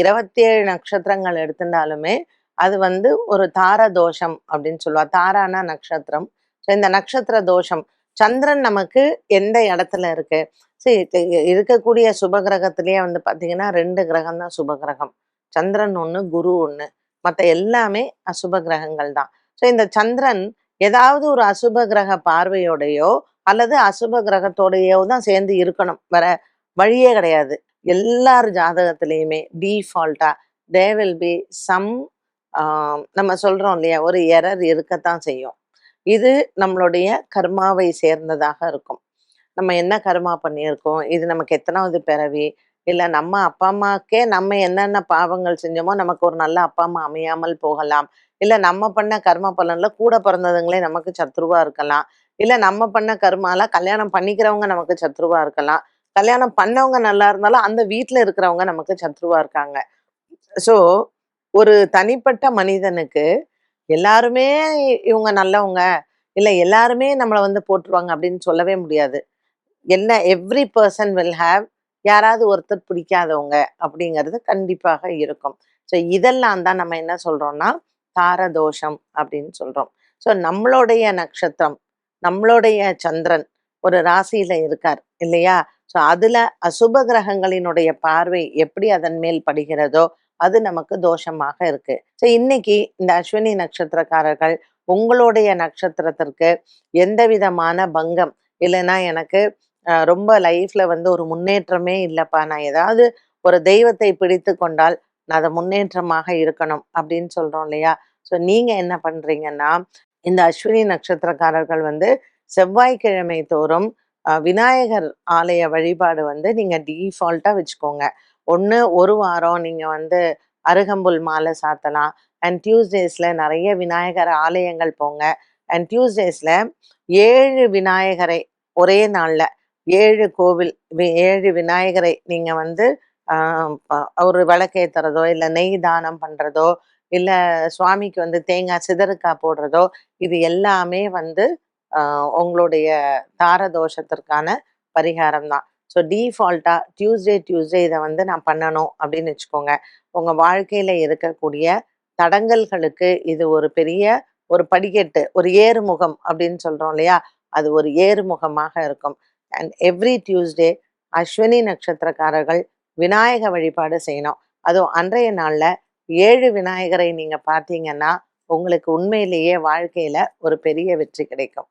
இருபத்தி ஏழு நட்சத்திரங்கள் எடுத்துட்டாலுமே அது வந்து ஒரு தார தோஷம் அப்படின்னு சொல்லுவா. தாரானா நட்சத்திரம். ஸோ இந்த நட்சத்திர தோஷம். சந்திரன் நமக்கு எந்த இடத்துல இருக்கு? சரி இருக்கக்கூடிய சுப கிரகத்திலேயே வந்து பார்த்தீங்கன்னா ரெண்டு கிரகம் தான் சுப கிரகம் சந்திரன் ஒன்று குரு ஒன்று மற்ற எல்லாமே அசுப கிரகங்கள் தான். ஸோ இந்த சந்திரன் ஏதாவது ஒரு அசுப கிரக பார்வையோடையோ அல்லது அசுப கிரகத்தோடையோ தான் சேர்ந்து இருக்கணும். வேற வழியே கிடையாது. எல்லார் ஜாதகத்திலையுமே டீஃபால்ட்டா தே வில் பி சம் நம்ம சொல்றோம் இல்லையா ஒரு எரர் இருக்கத்தான் செய்யும். இது நம்மளுடைய கர்மாவை சேர்ந்ததாக இருக்கும். நம்ம என்ன கர்மா பண்ணியிருக்கோம்? இது நமக்கு எத்தனாவது பிறவி? இல்லை நம்ம அப்பா அம்மாக்கே நம்ம என்னென்ன பாவங்கள் செஞ்சோமோ நமக்கு ஒரு நல்ல அப்பா அம்மா அமையாமல் போகலாம். இல்லை நம்ம பண்ண கர்ம பலன்ல கூட பிறந்ததுங்களே நமக்கு சத்ருவா இருக்கலாம். இல்லை நம்ம பண்ண கர்மால கல்யாணம் பண்ணிக்கிறவங்க நமக்கு சத்ருவா இருக்கலாம். கல்யாணம் பண்ணவங்க நல்லா இருந்தாலும் அந்த வீட்டில் இருக்கிறவங்க நமக்கு சத்ருவா இருக்காங்க. ஸோ ஒரு தனிப்பட்ட மனிதனுக்கு எல்லாருமே இவங்க நல்லவங்க இல்லை எல்லாருமே நம்மளை வந்து போட்டுருவாங்க அப்படின்னு சொல்லவே முடியாது. என்ன எவ்ரி பர்சன் வில் ஹாவ் யாராவது ஒருத்தர் பிடிக்காதவங்க அப்படிங்கிறது கண்டிப்பாக இருக்கும். ஸோ இதெல்லாம் தான் நம்ம என்ன சொல்றோம்னா தாரதோஷம் அப்படின்னு சொல்றோம். ஸோ நம்மளுடைய நட்சத்திரம் நம்மளுடைய சந்திரன் ஒரு ராசியில் இருக்கார் இல்லையா? ஸோ அதுல அசுப கிரகங்களினுடைய பார்வை எப்படி அதன் மேல் படுகிறதோ அது நமக்கு தோஷமாக இருக்கு. ஸோ இன்னைக்கு இந்த அஸ்வினி நட்சத்திரக்காரர்கள் உங்களுடைய நட்சத்திரத்திற்கு எந்த விதமான பங்கம்? இல்லைன்னா எனக்கு ரொம்ப லைஃப்ல வந்து ஒரு முன்னேற்றமே இல்லைப்பா. நான் ஏதாவது ஒரு தெய்வத்தை பிடித்து கொண்டால் நான் அதை முன்னேற்றமாக இருக்கணும் அப்படின்னு சொல்றோம் இல்லையா? ஸோ நீங்க என்ன பண்றீங்கன்னா இந்த அஸ்வினி நட்சத்திரக்காரர்கள் வந்து செவ்வாய்க்கிழமை தோறும் விநாயகர் ஆலய வழிபாடு வந்து நீங்கள் டிஃபால்ட்டாக வச்சுக்கோங்க. ஒன்று ஒரு வாரம் நீங்கள் வந்து அருகம்புல் மாலை சாத்தலாம். அண்ட் டியூஸ்டேஸில் நிறைய விநாயகர் ஆலயங்கள் போங்க. அண்ட் டியூஸ்டேஸில் ஏழு விநாயகரை ஒரே நாளில் ஏழு கோவில் ஏழு விநாயகரை நீங்கள் வந்து ஒரு விளக்கேத்துறதோ இல்லை நெய் தானம் பண்ணுறதோ இல்லை சுவாமிக்கு வந்து தேங்காய் சிதறுக்காய் போடுறதோ இது எல்லாமே வந்து உங்களுடைய தார தோஷத்திற்கான பரிகாரம் தான் ஸோ டீஃபால்ட்டாக டியூஸ்டே டியூஸ்டே இதை வந்து நான் பண்ணணும் அப்படின்னு வச்சுக்கோங்க. உங்கள் வாழ்க்கையில் இருக்கக்கூடிய தடங்கல்களுக்கு இது ஒரு பெரிய ஒரு படிக்கட்டு ஒரு ஏறுமுகம் அப்படின்னு சொல்கிறோம் இல்லையா? அது ஒரு ஏறுமுகமாக இருக்கும். அண்ட் எவ்ரி டியூஸ்டே அஸ்வினி நட்சத்திரக்காரர்கள் விநாயக வழிபாடு செய்யணும். அதுவும் அன்றைய நாளில் ஏழு விநாயகரை நீங்கள் பார்த்தீங்கன்னா உங்களுக்கு உண்மையிலேயே வாழ்க்கையில் ஒரு பெரிய வெற்றி கிடைக்கும்.